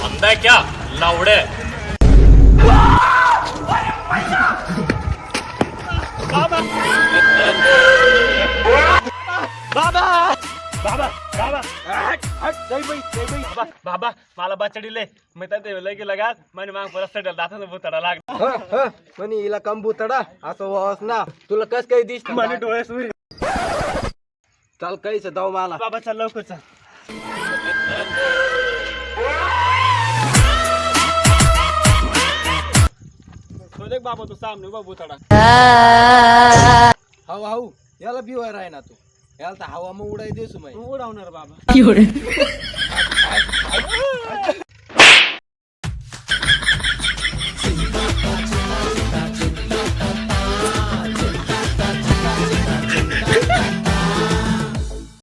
വന്നേക്കാം എല്ലാം അവിടെ. बाबा हट हट जय भाई जय भाई। बाबा बाबा मला बचडीले मी तर ते लगे लगा म्हणे माग परत सडल दाता भूतडा लागला म्हणे हिला कंबूतडा असं वास ना। तुला कस काही दिसत म्हणे डोळे सुरी चाल काहीच दाव मला। बाबा चल लवकर चल। तो देख बाबा तू सामने बघ भूतडा हाऊ हाऊ याला बिवाय राही ना तू। याला तर हवा मग उडाय देसू माहिती उडवणार बाबा.